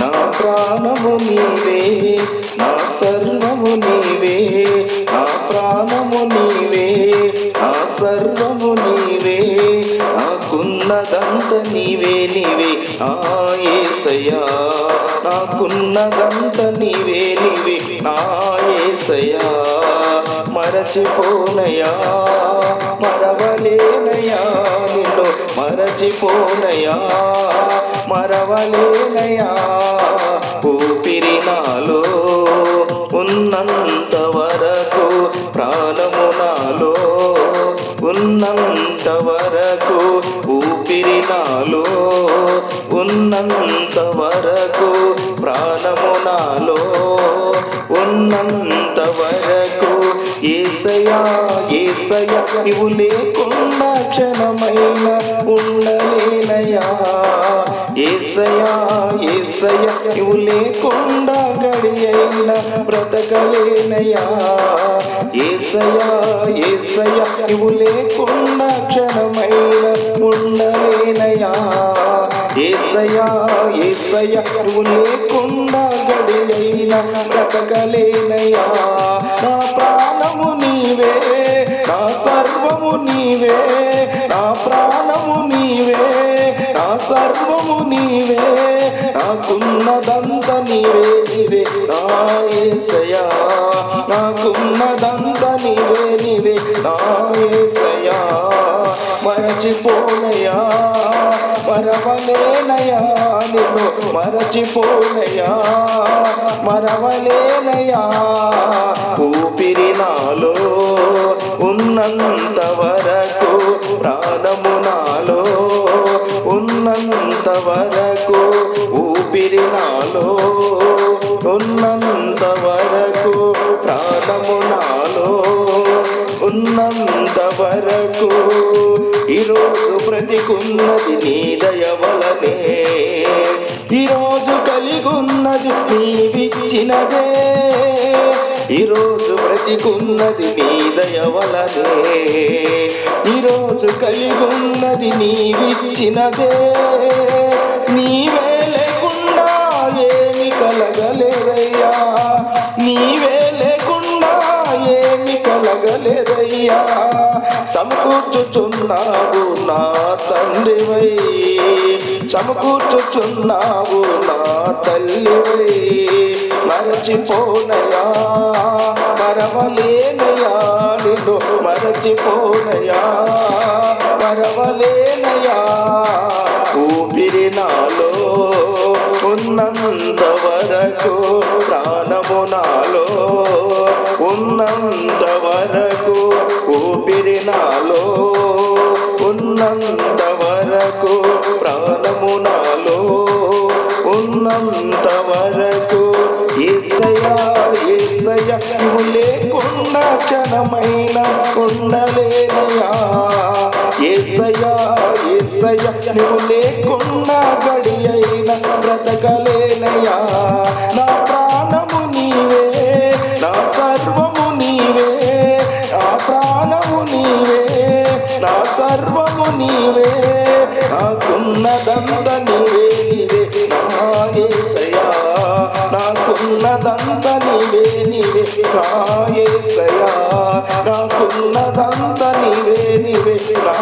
నా ప్రాణము నీవే నా సర్వము నీవే నా ప్రాణము నీవే నా సర్వము నీవే నాకున్నదంత నీవే నీవే ఆయేసయా నాకున్నదంత నీవే నీవే ఆయేసయా మరచిపోనయా మరవలేనయా నిన్ను మరచిపోనయా మరవలేనయా ఊపిరి నాలో ఉన్నంత వరకు ప్రాణము నాలో ఉన్నంత వరకు ఊపిరి నాలో ఉన్నంత వరకు ప్రాణము నాలో ఉన్నంత వరకు ఏసయా ఏసయా ఇవు లేకుండా క్షణమైన ఉండలేనయా ఏసయా ఏసయా ఇవు లేకుండా గడి అయిన బ్రతకలేనయా ఏసయా ఏసయా ఇవు లేకుండా క్షణమైన ఉండలేనయా ఏసయా ఏసయా నువ్వు లేకుండా గడి అయిన బ్రతకలేనయా నా ప్రాణము నీవే. నా సర్వము నీవే. నా ప్రాణము నీవే. నా సర్వము నీవే. నాకున్నదంత నీవే నీవే. నాయసయా నాకున్నదంత నీవే నీవే. నాయసయా మరచిపోనయా మరవలేనయా నిన్ను మరచిపోనయా మరవలేనయా ఊపిరి నాలో ఉన్నంత వరకు ప్రాణము నాలో ఉన్నంత వరకు ఊపిరి నాలో ఉన్నంత వరకు ప్రాణము నాలో ఉన్నంత వరకు ఈరోజు బ్రతికున్నది నీ దయవలనే ఈరోజు కలిగున్నది నీవిచ్చినదే ఈరోజు బ్రతికున్నది నీ దయవలనే ఈరోజు కలిగున్నది నీవిచ్చినదే. నీవే లేకుండా ఏమి కలగలేదయ్యా. నీవే లేకుండా ఏమి కలగలేదయ్యా. సమకూర్చుచున్నావు నా తండ్రివై. సమకూర్చుచున్నావు నా తల్లివై. మరచిపోనయా మరవలేనయా నిన్ను మరచిపోనయా మరవలేనయా ఊపిరి నాలో ఉన్నంత వరకు ప్రాణము నాలో ఉన్నంత వరకు ఊపిరి నాలో ఉన్నంత వరకు ప్రాణము నాలో ఉన్నంత వరకు ఏసయ్యా లేకుండా క్షణమైన ఉండలేనయా ఏసయ్యా ఏసయ్యా నువ్వు లేకుండా గడియైన బ్రతకలేనయా నా ప్రాణము నీవే నా సర్వము నీవే నా ప్రాణము నీవే నా సర్వము నీవే. నాకున్నదంత నీవే నీవే. నా యేసయ్యా నాకున్నదంత నీవే నీవే నా యేసయ్యా నాకున్నదంత నీవే నీవే నా